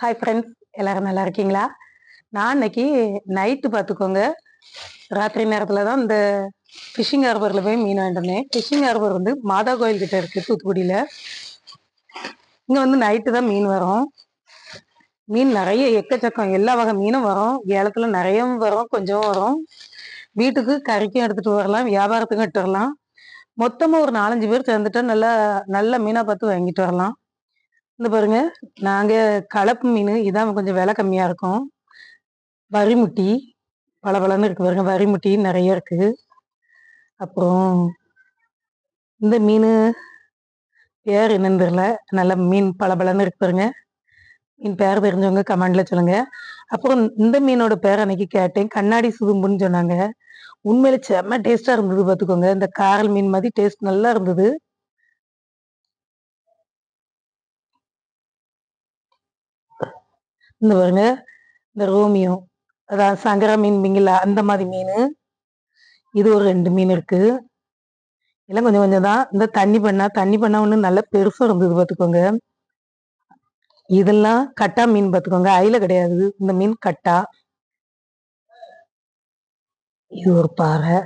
Hi friends எல்லாரும் நல்லா இருக்கீங்களா? நான் இன்னைக்கு நைட்டு பார்த்துக்கோங்க. ராத்திரி நேரத்தில் தான் இந்த ஃபிஷிங் ஹார்பரில் போய் மீன் வாங்கிட்டு வந்தேன். ஃபிஷிங் ஹார்பர் வந்து மாதா கோயில் கிட்ட இருக்குது தூத்துக்குடியில். இங்கே வந்து நைட்டு தான் மீன் வரும். மீன் நிறைய எக்கச்சக்கம். எல்லா வகை மீனும் வரும். ஏலத்தில் நிறையவும் வரும் கொஞ்சம் வரும். வீட்டுக்கு கறிக்கும் எடுத்துகிட்டு வரலாம் வியாபாரத்துக்கும் எடுத்து வரலாம். மொத்தமாக ஒரு நாலஞ்சு பேர் சேர்ந்துட்டா நல்லா நல்ல மீனாக பார்த்து வாங்கிட்டு வரலாம். இந்த பாருங்க நாங்க கலப்பு மீன் இதான் கொஞ்சம் விலை கம்மியா இருக்கும். வரிமுட்டி பளபளன்னு இருக்கு பாருங்க வரிமுட்டி நிறைய இருக்கு. அப்புறம் இந்த மீன் பேர் என்னன்னு தெரியல நல்ல மீன் பளபளன்னு இருக்கு பாருங்க. மீன் பேர் தெரிஞ்சவங்க கமெண்ட்ல சொல்லுங்க. அப்புறம் இந்த மீனோட பேர் அன்னைக்கு கேட்டேன் கண்ணாடி சுதும்புன்னு சொன்னாங்க. உண்மையில செம்ம டேஸ்டா இருந்தது பார்த்துக்கோங்க இந்த காரல் மீன் மாதிரி டேஸ்ட் நல்லா இருந்தது. இந்த பாருங்க இந்த ரோமியோ அதான் சங்கர மீன் மீங்களா அந்த மாதிரி மீன். இது ஒரு ரெண்டு மீன் இருக்கு. எல்லாம் கொஞ்சம் கொஞ்சம் தான். இந்த தண்ணி பண்ணா தண்ணி பண்ணா ஒன்று நல்ல பெருசாக இருந்தது பார்த்துக்கோங்க இதெல்லாம் கட்டா மீன் பார்த்துக்கோங்க அயில கிடையாது. இந்த மீன் கட்டா. இது ஒரு பாறை.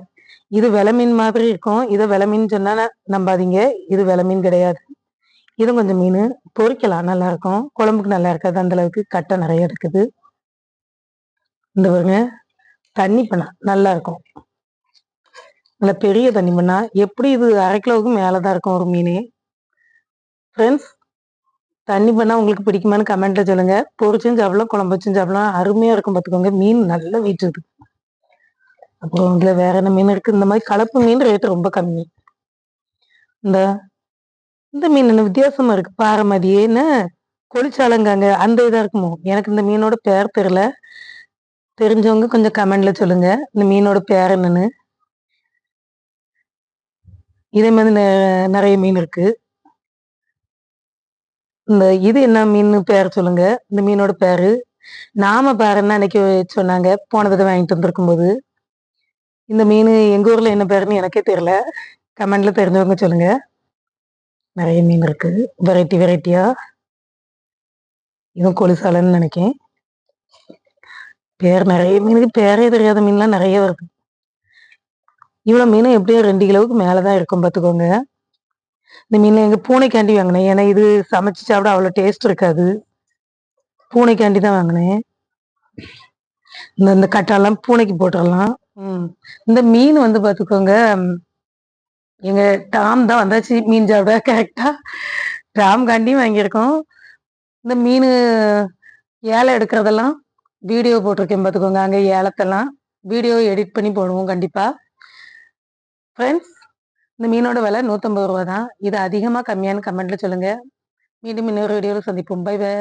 இது வில மீன் மாதிரி இருக்கும். இதை விலை மீன் சொன்னா நம்பாதீங்க. இது விலை மீன் கிடையாது. இதுவும் கொஞ்சம் மீன் பொறிக்கலாம் நல்லா இருக்கும் குழம்புக்கு நல்லா இருக்காது அந்த அளவுக்கு கட்டை நிறைய இருக்குது. இந்த பாருங்க தண்ணி பண்ணா நல்லா இருக்கும் நல்லா பெரிய தண்ணி பண்ணா எப்படி இது அரை கிலோவுக்கு மேலே தான் இருக்கும் ஒரு மீன். ஃப்ரெண்ட்ஸ் தண்ணி பண்ணா உங்களுக்கு பிடிக்குமான்னு கமெண்ட்ல சொல்லுங்க. பொரிச்சும் சாப்பிடலாம் குழம்பு வச்சும் சாப்பிடலாம். அருமையா இருக்கும் பார்த்துக்கோங்க. மீன் நல்லா வீட்டுது அப்புறம் இதுல வேற என்ன மீன் இருக்கு? இந்த மாதிரி கலப்பு மீன் ரேட்டு ரொம்ப கம்மி. இந்த இந்த மீன் என்ன வித்தியாசமா இருக்கு? பாரமதியேன்னு கொளிச்சாலங்காங்க. அந்த இதா இருக்குமோ? எனக்கு இந்த மீனோட பேர் தெரியல. தெரிஞ்சவங்க கொஞ்சம் கமெண்ட்ல சொல்லுங்க. இந்த மீனோட பேர் என்னன்னு. இதே மாதிரி நிறைய மீன் இருக்கு. இந்த இது என்ன மீன் பேர் சொல்லுங்க. இந்த மீனோட பேரு. நாம பேருன்னு அன்னைக்கு சொன்னாங்க. போன தடவை வாங்கிட்டு வந்திருக்கும் போது. இந்த மீன் எங்க ஊர்ல என்ன பேருன்னு எனக்கே தெரியல. கமெண்ட்ல தெரிஞ்சவங்க சொல்லுங்க. நிறைய மீன் இருக்கு. வெரைட்டி வெரைட்டியா இதுவும் கொலுசாலன்னு நினைக்கேன். பேர் நிறைய மீனுக்கு பேரே தெரியாத மீன்லாம் நிறைய வருது. இவ்வளோ மீன் எப்படியும் ரெண்டு கிலோவுக்கு மேலதான் இருக்கும் பார்த்துக்கோங்க. இந்த மீன் எங்க பூனைக்காண்டி வாங்கினேன். ஏன்னா இது சமைச்சு சாப்பிட அவ்வளோ டேஸ்ட் இருக்காது. பூனைக்காண்டி தான் வாங்கினேன். இந்த இந்த கட்டாலாம் பூனைக்கு போட்டுடலாம். இந்த மீன் வந்து பார்த்துக்கோங்க. எங்க டாம் தான் வந்தாச்சு மீன் சாப்பிட கரெக்டா டாம் காண்டியும் வாங்கியிருக்கோம். இந்த மீன் ஏலை எடுக்கிறதெல்லாம் வீடியோ போட்டிருக்கேன் பார்த்துக்கோங்க. அங்கே ஏலத்தெல்லாம் வீடியோ எடிட் பண்ணி போடுவோம் கண்டிப்பா. ஃப்ரெண்ட்ஸ் இந்த மீனோட விலை நூற்றம்பது ரூபா தான். இது அதிகமாக கம்மியான கமெண்ட்டில் சொல்லுங்கள் மீண்டும் இன்னொரு வீடியோவில் சந்திப்போம். By by